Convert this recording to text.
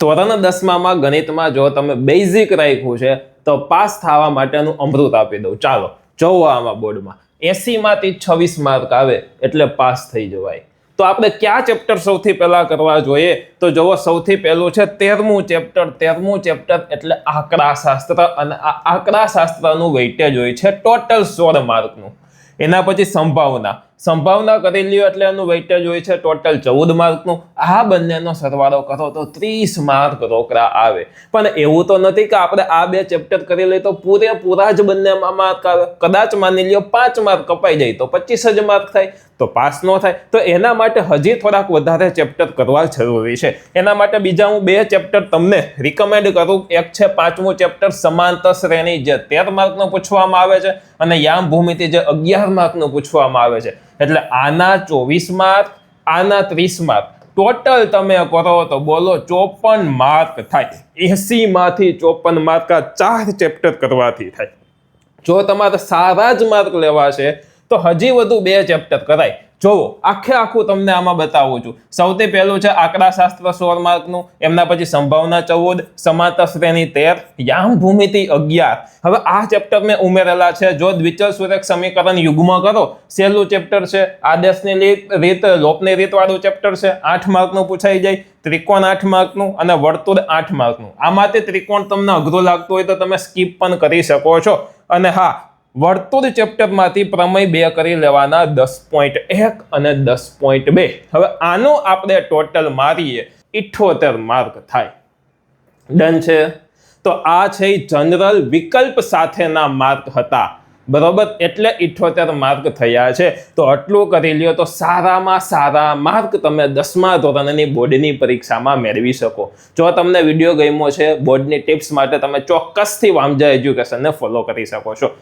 ધોરણ દસમામાં ગણિતમાં જો તમે બેઝિક રાખ્યું છે, તો પાસ થવા માટેનું અમૃત આપી દઉં. ચાલો, જોવો આમાં બોર્ડમાં. એસીમાંથી છવ્વીસ માર્ક આવે એટલે પાસ થઈ જવાય. તો આપણે કયા ચેપ્ટર સૌથી પહેલા કરવા જોઈએ? તો જુઓ સૌથી પહેલું છે તેરમું ચેપ્ટર તેરમું ચેપ્ટર એટલે આંકડાશાસ્ત્ર અને આ આંકડા શાસ્ત્રનું વેઇટેજ હોય છે ટોટલ સોળ માર્કનું એના પછી સંભાવના. સંભાવના કરી લ્યો એટલે એનું વેઇટેજ હોય છે ટોટલ ચૌદ માર્કનું. આ બંનેનો સરવાળો કરો તો ત્રીસ માર્ક રોકડા આવે. પણ એવું તો નથી કે આપણે આ બે ચેપ્ટર કરી લઈએ તો પૂરેપૂરા જ બંનેમાં માર્ક આવે. કદાચ માની લ્યો પાંચ માર્ક કપાઈ જાય તો પચીસ જ માર્ક થાય, તો પાસ ન થાય. તો એના માટે હજી થોડાક વધારે ચેપ્ટર કરવા જરૂરી છે. એના માટે બીજા હું બે ચેપ્ટર તમને રિકમેન્ડ કરું. એક છે પાંચમું ચેપ્ટર સમાંતર શ્રેણી જે તેર માર્કનું પૂછવામાં આવે છે અને યામ ભૂમિતિ જે અગિયાર માર્કનું પૂછવામાં આવે છે. એટલે આના ચોવીસ માર્ક આના ત્રીસ માર્ક ટોટલ તમે કરો તો બોલો ચોપન માર્ક થાય. એસી માંથી ચોપન માર્ક આ ચાર ચેપ્ટર કરવાથી થાય. જો તમારે સારા જ માર્ક લેવા છે, તો હજી વધુ બે ચેપ્ટર કરાય. જોવો, આખે આખું તમને આમાં બતાવું છું. સૌથી પહેલું છે આંકડા શાસ્ત્ર સોળ માર્કનું, એમના પછી સંભાવના ચૌદ સમાંતર શ્રેણી તેર યામ ભૂમિતિ અગિયાર. હવે આ ચેપ્ટર મેં ઉમેરેલા છે. જો દ્વિચલ સુરેખ સમીકરણ યુગ્મ કરો સહેલું ચેપ્ટર છે, આદેશની રીત રીત, લોપની રીતવાળું ચેપ્ટર છે. આઠ માર્કનું પૂછાઈ જાય, ત્રિકોણ આઠ માર્કનું અને વર્તુળ આઠ માર્કનું. આમાંથી ત્રિકોણ તમને અઘરું લાગતું હોય તો તમે સ્કીપ પણ કરી શકો છો. અને હા વર્તુળ ચેપ્ટરમાંથી પ્રમેય બે કરી લેવાના દસ પોઈન્ટ એક અને દસ પોઈન્ટ બે. હવે આનો આપણે ટોટલ મારીએ, ઇઠોતેર માર્ક થાય. ડન છે? તો આ છે જનરલ વિકલ્પ સાથેના માર્ક હતા. બરોબર? એટલે ઇઠોતેર માર્ક થયા છે. તો આટલું કરી લ્યો તો સારામાં સારા માર્ક તમે દસમા ધોરણની બોર્ડની પરીક્ષામાં મેળવી શકો. જો તમને વીડિયો ગમ્યો છે, બોર્ડની ટિપ્સ માટે તમે ચોક્કસથી વામજા એજ્યુકેશનને ફોલો કરી શકો છો.